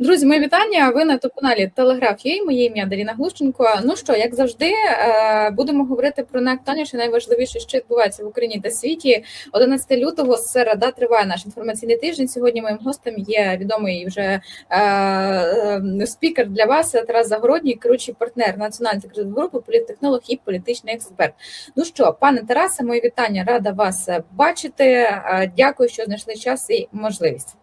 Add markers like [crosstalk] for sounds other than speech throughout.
Друзі, мої вітання. Ви на топ-каналі Телеграф є. Моє ім'я Даріна Глущенко. Ну що, як завжди, е, будемо говорити про найактуальніше, найважливіше, що відбувається в Україні та світі. 11 лютого середа триває наш інформаційний тиждень. Сьогодні моїм гостем є відомий вже е, е, спікер для вас Тарас Загородній, керуючий партнер національної групи, політтехнолог і політичний експерт. Ну що, пане Тарасе, мої вітання, рада вас бачити. Дякую, що знайшли час і можливість.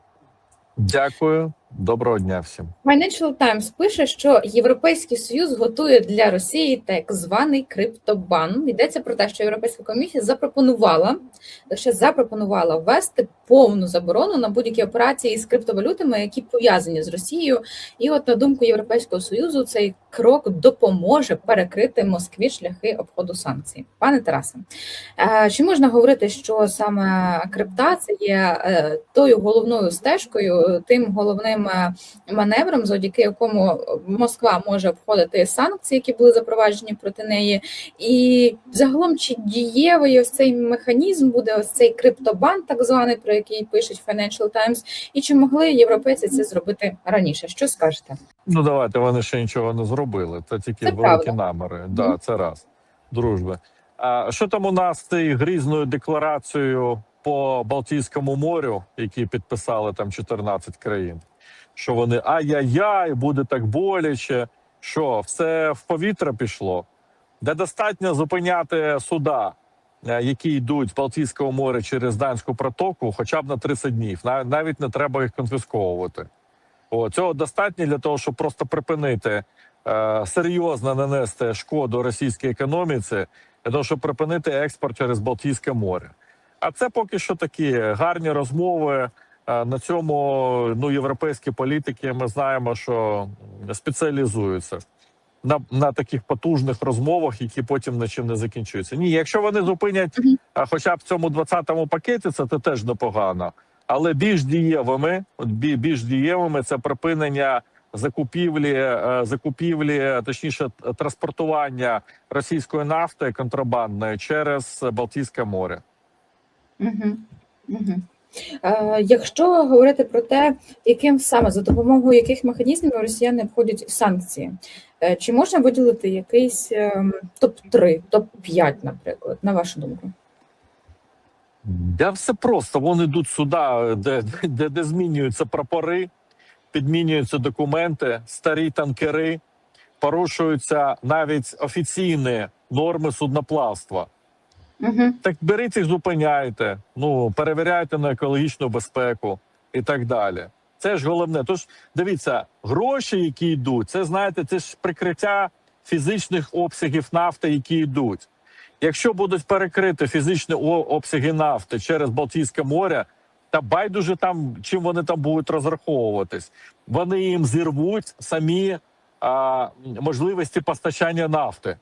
Дякую, доброго дня всім. Financial Times пише, що Європейський Союз готує для Росії так званий криптобан. Йдеться про те, що Європейська комісія запропонувала лише запропонувала ввести повну заборону на будь-які операції з криптовалютами, які пов'язані з Росією. І, от на думку Європейського союзу, цей крок допоможе перекрити Москві шляхи обходу санкцій. Пане Тарасе, е, чи можна говорити, що саме крипта це є е, тою головною стежкою, тим головним е, маневром, завдяки якому Москва може обходити санкції, які були запроваджені проти неї, і загалом чи дієвий ось цей механізм буде ось цей криптобан, так званий, про який пишуть Financial Times, і чи могли європейці це зробити раніше? Що скажете? Ну давайте вони ще нічого не зробили. Це тільки Це великі правда. наміри. Мгм. Да, це раз. Дружби. А що там у нас з цією грізною декларацією по Балтійському морю, які підписали там 14 країн? Що вони ай-яй-яй, буде так боляче. Що все в повітря пішло? Де достатньо зупиняти суда, е, які йдуть з Балтійського моря через Данську протоку, хоча б на 30 днів. Нав- Навіть не треба їх конфісковувати. О, цього достатньо для того, щоб просто припинити е, серйозно нанести шкоду російській економіці, для того, щоб припинити експорт через Балтійське море. А це поки що такі гарні розмови. На цьому ну європейські політики ми знаємо, що спеціалізуються на, на таких потужних розмовах, які потім нічим не закінчуються. Ні, якщо вони зупинять, а, хоча б в цьому 20-му пакеті, це то теж непогано. Але більш дієвими, більш дієвими це припинення закупівлі, е, закупівлі, точніше, транспортування російської нафти контрабандної через Балтійське море. Угу. Угу. Е, якщо говорити про те, яким саме за допомогою яких механізмів росіяни обходять санкції, е, чи можна виділити якийсь ем, топ-3, топ-5, наприклад, на вашу думку? Да все просто. Вони йдуть сюди, де, де, де змінюються прапори, підмінюються документи, старі танкери, порушуються навіть офіційні норми судноплавства. Угу. Так беріть їх, зупиняйте, ну перевіряйте на екологічну безпеку і так далі. Це ж головне. Тож дивіться, гроші, які йдуть, це знаєте, це ж прикриття фізичних обсягів нафти, які йдуть. Якщо будуть перекрити фізичні обсяги нафти через Балтійське море, та байдуже там, чим вони там будуть розраховуватись, вони їм зірвуть самі а, можливості постачання нафти.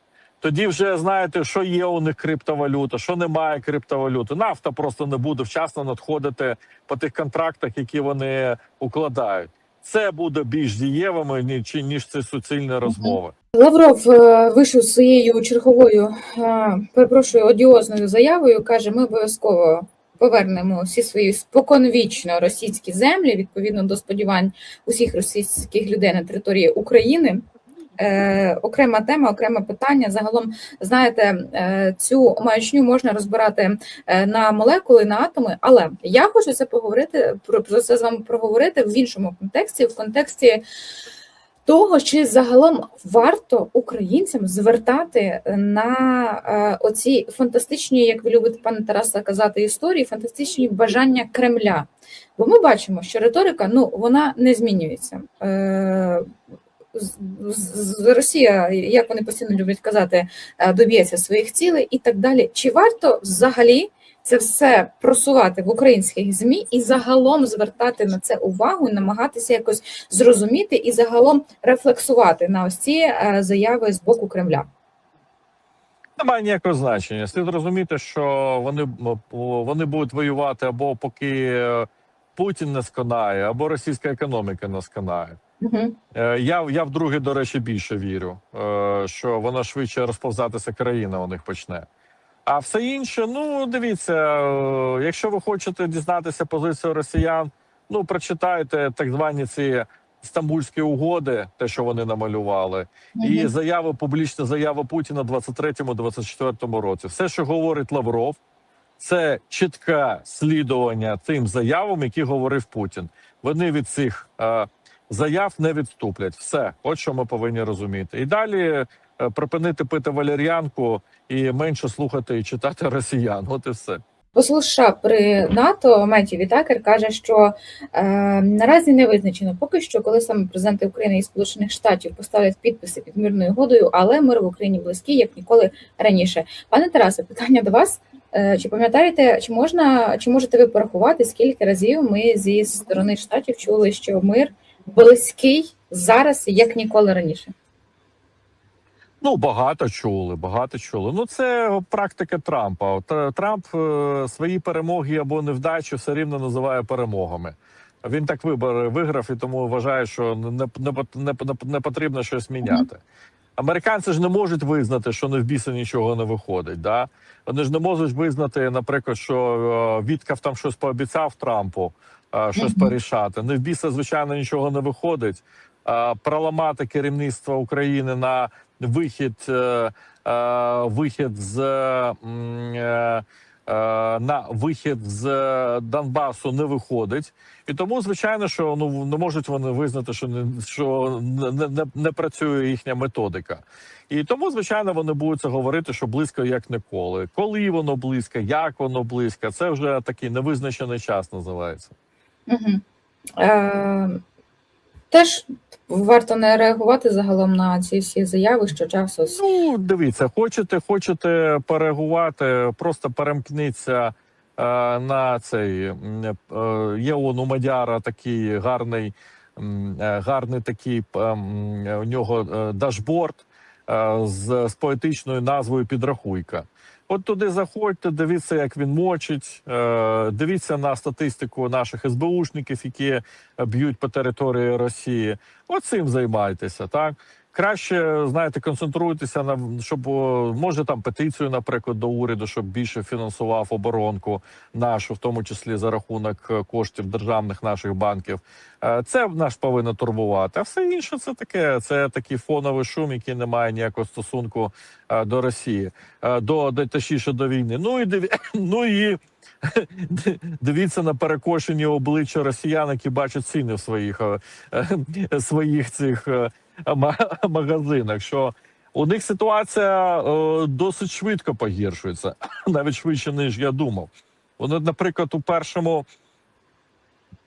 Тоді вже знаєте, що є у них криптовалюта, що немає криптовалюти. Нафта просто не буде вчасно надходити по тих контрактах, які вони укладають. Це буде більш дієвими ніж ніж ці суцільні розмови. Лавров е, вийшов з своєю черговою, е, перепрошую, одіозною заявою. каже: ми обов'язково повернемо всі свої споконвічно російські землі відповідно до сподівань усіх російських людей на території України. Е, окрема тема, окреме питання. Загалом, знаєте, е, цю маячню можна розбирати е, на молекули, на атоми. Але я хочу це поговорити про, про це з вами проговорити в іншому контексті, в контексті того, чи загалом варто українцям звертати на е, оці фантастичні, як ви любите, пане Тараса, казати історії, фантастичні бажання Кремля. Бо ми бачимо, що риторика ну вона не змінюється. Росія, як вони постійно люблять казати, е, доб'ється своїх цілей і так далі. Чи варто взагалі це все просувати в українських змі і загалом звертати на це увагу, намагатися якось зрозуміти і загалом рефлексувати на ось ці е, заяви з боку Кремля? Немає ніякого значення. Слід розуміти, що вони вони будуть воювати або поки е, Путін не сконає, або російська економіка не сконає. Угу. Я, я вдруге, до речі, більше вірю, е, що вона швидше розповзатися країна у них почне. А все інше, ну дивіться, е, якщо ви хочете дізнатися позицію росіян, ну прочитайте так звані ці Стамбульські угоди, те, що вони намалювали, і Мгм. заяви, публічна заява Путіна 23-24 році. Все, що говорить Лавров, це чітке слідування тим заявам, які говорив Путін. Вони від цих е, заяв не відступлять. Все, от що ми повинні розуміти. І далі е, припинити пити валер'янку і менше слухати і читати росіян. От і все. США при НАТО Меті Вітакер каже, що е, наразі не визначено поки що, коли саме президенти України і Сполучених Штатів поставлять підписи під мирною угодою, але мир в Україні близький, як ніколи раніше. Пане Тарасе, питання до вас. Е, Чи пам'ятаєте, чи можна чи можете ви порахувати, скільки разів ми зі сторони штатів чули, що мир близький зараз, як ніколи раніше? Ну, багато чули, багато чули. Ну, це практика Трампа. Е, Трамп е, свої перемоги або невдачі все рівно називає перемогами. Він так вибори виграв і тому вважає, що не, не, не, не, не потрібно щось міняти. Американці ж не можуть визнати, що не в біса нічого не виходить. Да? Вони ж не можуть визнати, наприклад, що е, Віткав там щось пообіцяв Трампу, е, щось порішати. Не в біса, звичайно, нічого не виходить. Е, проламати керівництво України на вихід, вихід з на вихід з Донбасу не виходить, і тому звичайно, що ну не можуть вони визнати, що не що не, не, не працює їхня методика. І тому, звичайно, вони будуть це говорити, що близько як ніколи. Коли воно близько, як воно близько, це вже такий невизначений час називається. Угу. Е, теж варто не реагувати загалом на ці всі заяви, що часу Ну, дивіться, хочете, хочете переагувати, просто перемкніться е, на цей е, є он у Мадяра такий гарний, е, гарний такий п- у нього е, дашборд е, з, з поетичною назвою Підрахуйка. От туди заходьте, дивіться, як він мочить. Е, дивіться на статистику наших СБУшників, які б'ють по території Росії. Оцим займайтеся, так. Краще знаєте, концентруйтеся на щоб може там петицію, наприклад, до уряду, щоб більше фінансував оборонку нашу, в тому числі за рахунок е, коштів державних наших банків. Е, Це наш повинно турбувати. А все інше це таке. Це такий фоновий шум, який не має ніякого стосунку е, до Росії, до, точніше до війни. Ну і диві... [laughs] ну і [laughs] дивіться на перекошені обличчя росіян, які бачать ціни в своїх своїх цих [laughs] магазинах. Що у них ситуація е, досить швидко погіршується, [laughs] навіть швидше ніж я думав. Вони, наприклад, у першому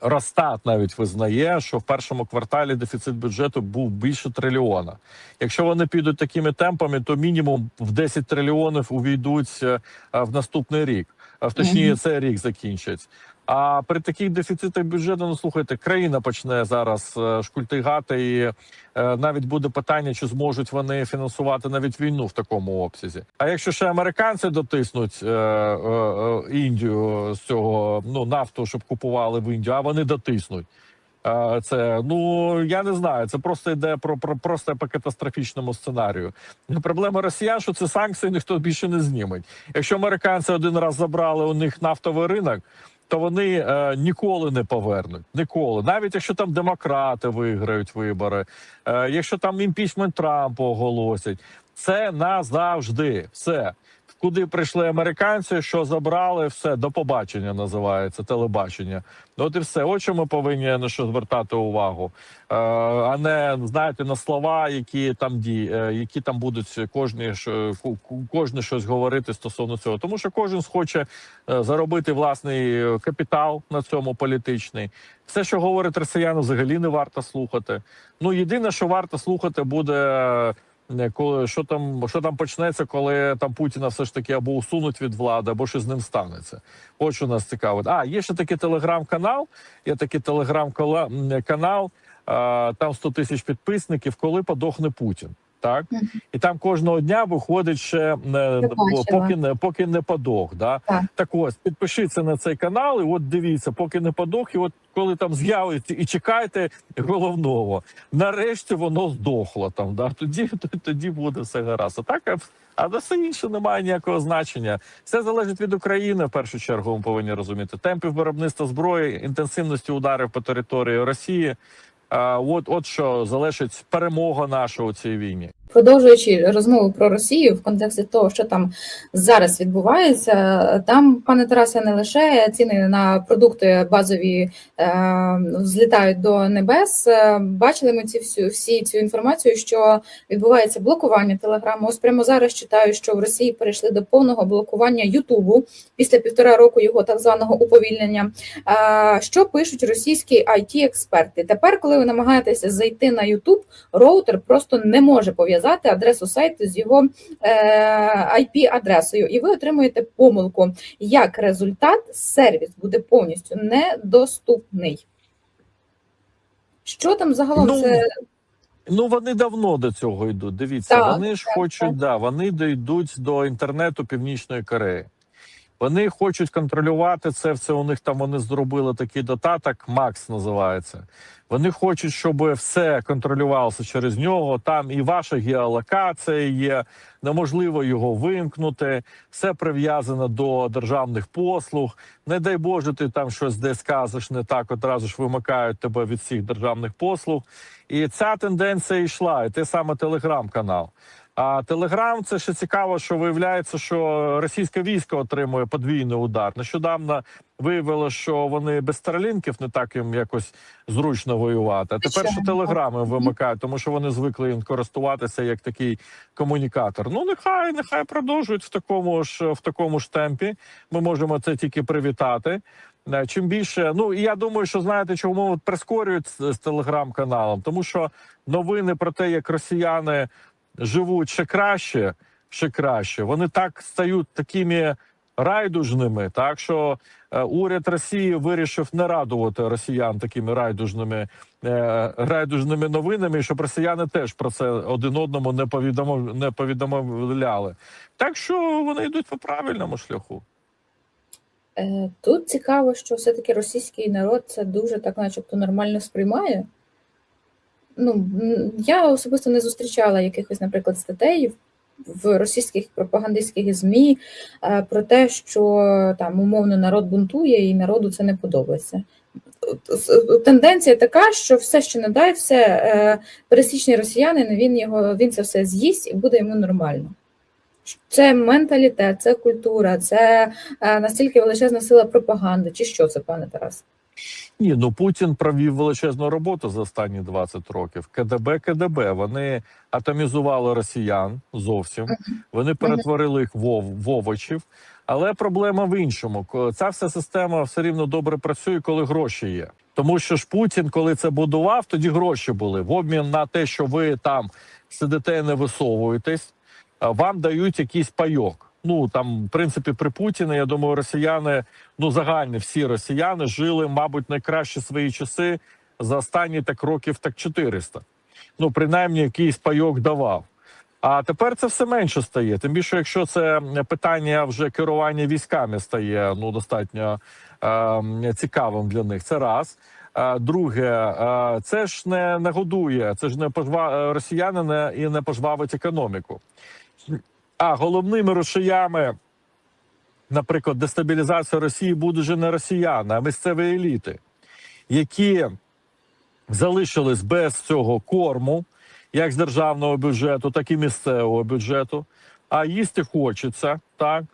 Росстат навіть визнає, що в першому кварталі дефіцит бюджету був більше трильйона. Якщо вони підуть такими темпами, то мінімум в 10 трильйонів увійдуть е, е, в наступний рік. А в точніше, цей рік закінчить. А при таких дефіцитах бюджету, ну слухайте, країна почне зараз е, шкультигати, і е, навіть буде питання, чи зможуть вони фінансувати навіть війну в такому обсязі. А якщо ще американці дотиснуть е, е, е, Індію з цього ну нафту, щоб купували в Індію, а вони дотиснуть. Це ну я не знаю. Це просто йде про, про просто по катастрофічному сценарію. Проблема росіян, що це санкції ніхто більше не зніме. Якщо американці один раз забрали у них нафтовий ринок, то вони е, ніколи не повернуть. Ніколи, навіть якщо там демократи виграють вибори, е, якщо там імпічмент Трампа оголосять, це назавжди все. Куди прийшли американці, що забрали, все до побачення називається телебачення. От і все. От що ми повинні на що звертати увагу, е, а не знаєте на слова, які там ді, е, які там будуть кожні ку- кожен щось говорити стосовно цього. Тому що кожен хоче е, заробити власний е, капітал на цьому політичний. Все, що говорить росіяни, взагалі не варто слухати. Ну єдине, що варто слухати, буде. Коли що там, що там почнеться, коли там Путіна все ж таки або усунуть від влади, або що з ним станеться. От що нас цікавить. А є ще такий телеграм-канал. Є такий телеграм-канал, там 100 тисяч підписників, коли подохне Путін. Так і там кожного дня виходить ще е, бачила. поки не поки не подох. Да? Так. так ось підпишіться на цей канал, і от дивіться, поки не подох, і от коли там з'явиться, і чекайте головного. Нарешті воно здохло там. Да? Тоді [laughs] тоді буде все гаразд. А так а- а на все інше немає ніякого значення. Все залежить від України. В першу чергу ми повинні розуміти темпів виробництва зброї, інтенсивності ударів по території Росії. От, от що залежить перемога наша у цій війні. Продовжуючи розмову про Росію в контексті того, що там зараз відбувається, там, пане Тарасе, не лише ціни на продукти базові е, злітають до небес. Е, Бачили ми ці всю всі цю інформацію, що відбувається блокування телеграму. Ось прямо зараз читаю, що в Росії перейшли до повного блокування Ютубу після півтора року його так званого уповільнення. Е, Що пишуть російські it експерти Тепер, коли ви намагаєтеся зайти на Ютуб, роутер просто не може пов'язати адресу сайту з його е, IP-адресою, і ви отримуєте помилку. Як результат, сервіс буде повністю недоступний. Що там загалом Ну, це Ну вони давно до цього йдуть. Дивіться, Так, вони ж так, хочуть, так. да, вони дійдуть до інтернету Північної Кореї. Вони хочуть контролювати це. Все у них там вони зробили такий додаток, Макс називається. Вони хочуть, щоб все контролювалося через нього. Там і ваша геолокація є, неможливо його вимкнути. Все прив'язано до державних послуг. Не дай Боже, ти там щось десь кажеш не так, одразу ж вимикають тебе від всіх державних послуг. І ця тенденція йшла, і те саме телеграм-канал. А Телеграм це ще цікаво, що виявляється, що російське військо отримує подвійний удар. Нещодавно виявилося, що вони без старлінків не так їм якось зручно воювати. А тепер що телеграми вимикають, тому що вони звикли їм користуватися як такий комунікатор. Ну нехай нехай продовжують в такому ж в такому ж темпі. Ми можемо це тільки привітати. Е, Чим більше, ну і я думаю, що знаєте, чому прискорюють з, з телеграм-каналом, тому що новини про те, як росіяни живуть ще краще, ще краще, вони так стають такими райдужними, так що е, уряд Росії вирішив не радувати росіян такими райдужними е, райдужними новинами, щоб росіяни теж про це один одному не повідомив, не повідомляли. Так що вони йдуть по правильному шляху. Е, Тут цікаво, що все-таки російський народ це дуже так, начебто, нормально сприймає. Ну, я особисто не зустрічала якихось, наприклад, статей в російських пропагандистських ЗМІ е, про те, що там умовно народ бунтує і народу це не подобається. Тенденція така, що все, що не дай, все е, пересічний росіянин, він його він це все з'їсть і буде йому нормально. Це менталітет, це культура, це е, настільки величезна сила пропаганди, чи що це, пане Тарас? Ні, ну Путін провів величезну роботу за останні 20 років. КДБ, КДБ. Вони атомізували росіян зовсім. Вони перетворили їх в, овочів. Але проблема в іншому. Ця вся система все рівно добре працює, коли гроші є. Тому що ж Путін, коли це будував, тоді гроші були в обмін на те, що ви там сидите і не висовуєтесь, вам дають якийсь пайок. Ну там, в принципі, при Путіні, я думаю, росіяни, ну загальні всі росіяни жили, мабуть, найкращі свої часи за останні так років так 400. Ну, принаймні, якийсь пайок давав. А тепер це все менше стає. Тим більше, якщо це питання вже керування військами стає ну достатньо е, цікавим для них. Це раз. Е, Друге, е, це ж не, не годує, це ж не пожва росіяни не, і не пожвавить економіку. А головними рушіями, наприклад, дестабілізація Росії будуть вже не росіяни, а місцеві еліти, які залишились без цього корму, як з державного бюджету, так і місцевого бюджету. А їсти хочеться, так.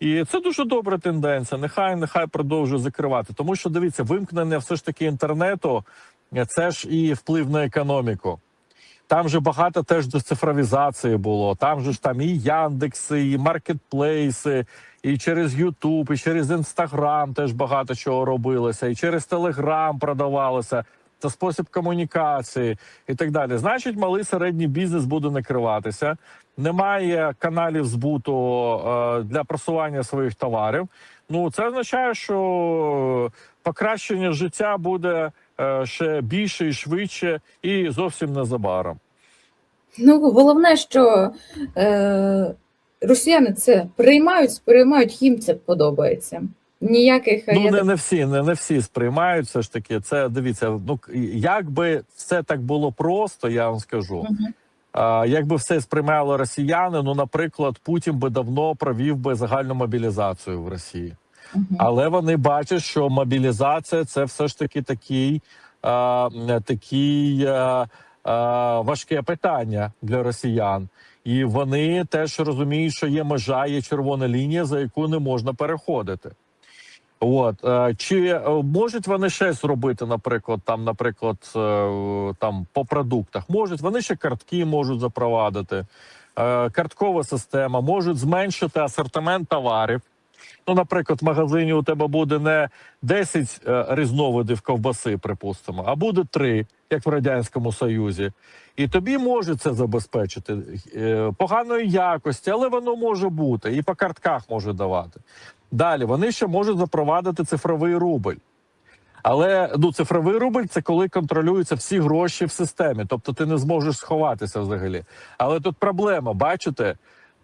І це дуже добра тенденція. Нехай нехай продовжує закривати. Тому що дивіться, вимкнення все ж таки інтернету це ж і вплив на економіку. Там же багато теж децифровізації було. Там же ж там і Яндекси, і маркетплейси, і через Ютуб, і через Інстаграм теж багато чого робилося, і через Телеграм продавалося. Це спосіб комунікації і так далі. Значить, малий середній бізнес буде накриватися. Немає каналів збуту е, для просування своїх товарів. Ну це означає, що покращення життя буде ще більше і швидше, і зовсім незабаром. Ну, головне, що е, росіяни це приймають, сприймають, їм це подобається. Ніяких Ну не, не всі, не, не всі сприймають. Все ж таки, це дивіться. Ну якби все так було просто, я вам скажу. Мгм. А, якби все сприймали росіяни, ну, наприклад, Путін би давно провів би загальну мобілізацію в Росії. Але вони бачать, що мобілізація це все ж таки такий е, такий. Е, е, важке питання для росіян, і вони теж розуміють, що є межа, є червона лінія, за яку не можна переходити. От е, чи е, можуть вони ще зробити, наприклад, там, наприклад, е, там по продуктах можуть вони ще картки можуть запровадити, карткова система, можуть зменшити асортимент товарів. Ну, наприклад, в магазині у тебе буде не 10 е, різновидів ковбаси, припустимо, а буде 3, як в радянському союзі. І тобі може це забезпечити е, поганої якості, але воно може бути і по картках може давати. Далі вони ще можуть запровадити цифровий рубль. Але ну, цифровий рубль це коли контролюються всі гроші в системі, тобто ти не зможеш сховатися взагалі. Але тут проблема, бачите,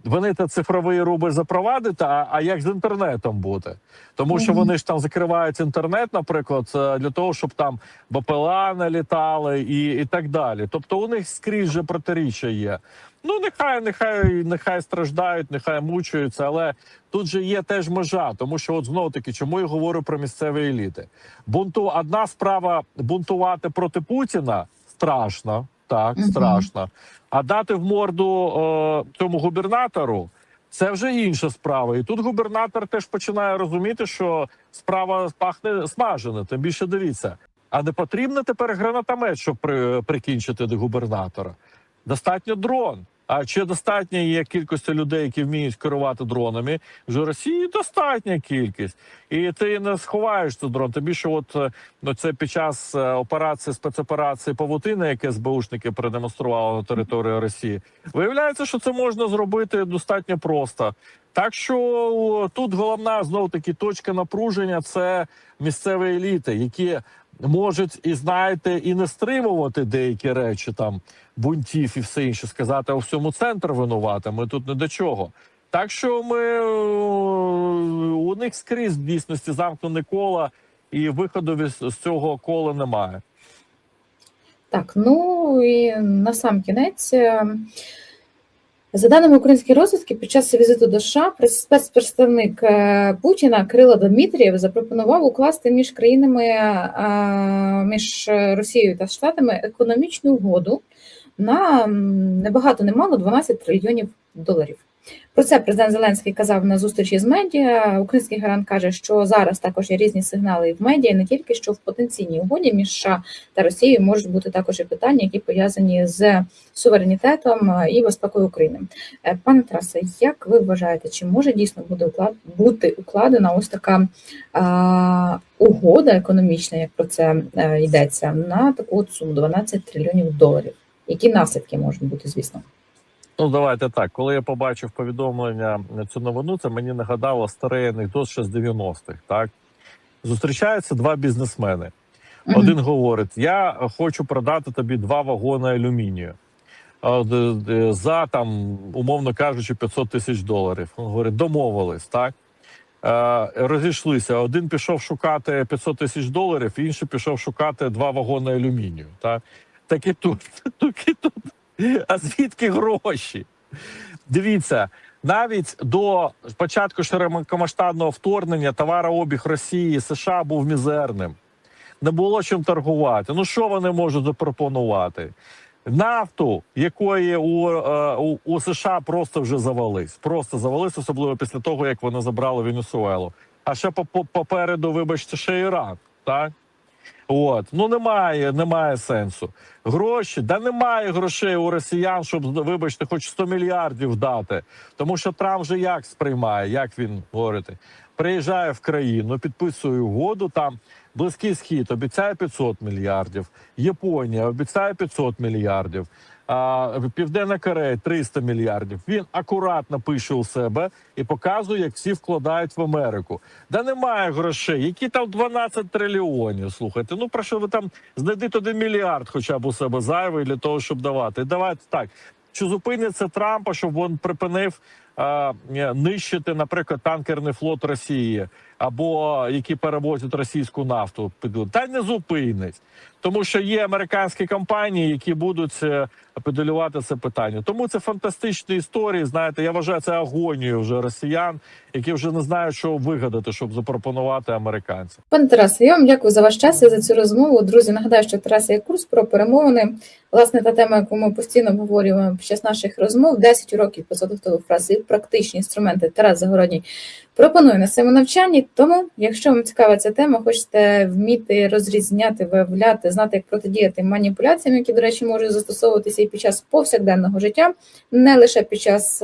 вони та цифровий рубль запровадити, а, а як з інтернетом бути? Тому що вони ж там закривають інтернет, наприклад, е, для того, щоб там БПЛА не літали і, і так далі. Тобто у них скрізь же протиріччя є. Ну, нехай, нехай, нехай страждають, нехай мучаються, але тут же є теж межа, тому що от знову таки, чому я говорю про місцеві еліти? Бунту одна справа бунтувати проти Путіна страшно, так страшно. А дати в морду е, цьому губернатору. Це вже інша справа, і тут губернатор теж починає розуміти, що справа пахне смажена. Тим більше дивіться, а не потрібно тепер гранатомет, щоб при, прикінчити до губернатора. Достатньо дрон. А чи достатня є кількості людей, які вміють керувати дронами? Вже Росії достатня кількість, і ти не сховаєш цей дрон. Тобі що, от е, ну, це під час е, операції спецоперації Павутина, яке СБУшники продемонстрували на території Росії, виявляється, що це можна зробити достатньо просто. Так що тут головна знов таки точка напруження це місцеві еліти, які можуть і знаєте, і не стримувати деякі речі там бунтів і все інше, сказати, у всьому центр винувати. Ми тут не до чого. Так що ми е, у них скрізь в дійсності замкнене коло, і виходу з цього кола немає. Так, ну і на сам кінець. За даними української розвідки, під час візиту до США спецпредставник е, Путіна Кирило Дмитрієв запропонував укласти між країнами, е, між Росією та Штатами економічну угоду на небагато немало 12 трильйонів доларів. Про це президент Зеленський казав на зустрічі з медіа. Український гарант каже, що зараз також є різні сигнали в медіа, не тільки що в потенційній угоді між США та Росією можуть бути також і питання, які пов'язані з суверенітетом і безпекою України. Е, Пане Тарасе, як ви вважаєте, чи може дійсно буде уклад бути укладена ось така а, угода економічна, як про це е, йдеться, на таку от суму 12 трильйонів доларів? Які наслідки можуть бути, звісно? Ну, давайте так. Коли я побачив повідомлення на цю новину, це мені нагадало старий анекдот ще з 90-х. Так зустрічаються два бізнесмени. Один говорить: Я хочу продати тобі два вагони алюмінію за там, умовно кажучи, 500 тисяч доларів. Він говорить, домовились, так. Е, розійшлися. Один пішов шукати 500 тисяч доларів, інший пішов шукати два вагони алюмінію. Так, так і тут, [laughs] так і тут. [laughs] А звідки гроші? Дивіться, навіть до початку широкомасштабного вторгнення товарообіг Росії і США був мізерним. Не було чим торгувати. Ну що вони можуть запропонувати? Нафту, якої у, е, у, у США просто вже завались. Просто завались, особливо після того, як вони забрали Венесуелу. А ще по- по- попереду, вибачте, ще Іран. Так? От ну немає, немає сенсу. Гроші, да немає грошей у росіян, щоб вибачте, хоч 100 мільярдів дати. Тому що Трамп же як сприймає, як він говорить, приїжджає в країну, підписує угоду. Там близький схід обіцяє 500 мільярдів. Японія обіцяє 500 мільярдів. Південна Корея 300 мільярдів. Він акуратно пише у себе і показує, як всі вкладають в Америку. Да немає грошей. Які там 12 трильйонів? Слухайте, ну про що ви там знайдіть один мільярд, хоча б у себе зайвий для того, щоб давати. Давайте так. Чи зупиниться Трампа, щоб він припинив нищити, наприклад, танкерний флот Росії або які перевозять російську нафту, та не зупинить. Тому що є американські компанії, які будуть е, педалювати це питання. Тому це фантастичні історії. Знаєте, я вважаю це агонією вже росіян, які вже не знають, що вигадати, щоб запропонувати американцям. Пане Тарасе, я вам дякую за ваш час і за цю розмову. Друзі, нагадаю, що Тарас є курс про перемовини. Власне, та тема, яку ми постійно обговорюємо під час наших розмов, 10 уроків по готових фраз і практичні інструменти. Тарас Загородній пропонує на своєму навчанні. Тому, якщо вам цікава ця тема, хочете вміти розрізняти, виявляти, знати, як протидіяти маніпуляціям, які, до речі, можуть застосовуватися і під час повсякденного життя, не лише під час.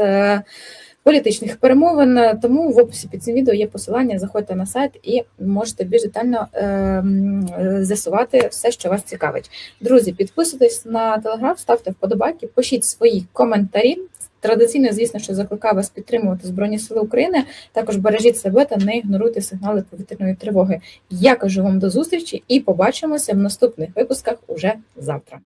Е, Політичних перемовин, тому в описі під цим відео є посилання. Заходьте на сайт і можете більш детально е, е, з'ясувати все, що вас цікавить. Друзі, підписуйтесь на телеграф, ставте вподобайки, пишіть свої коментарі. Традиційно, звісно, що закликаю вас підтримувати Збройні Сили України. Також бережіть себе та не ігноруйте сигнали повітряної тривоги. Я кажу вам до зустрічі і побачимося в наступних випусках уже завтра.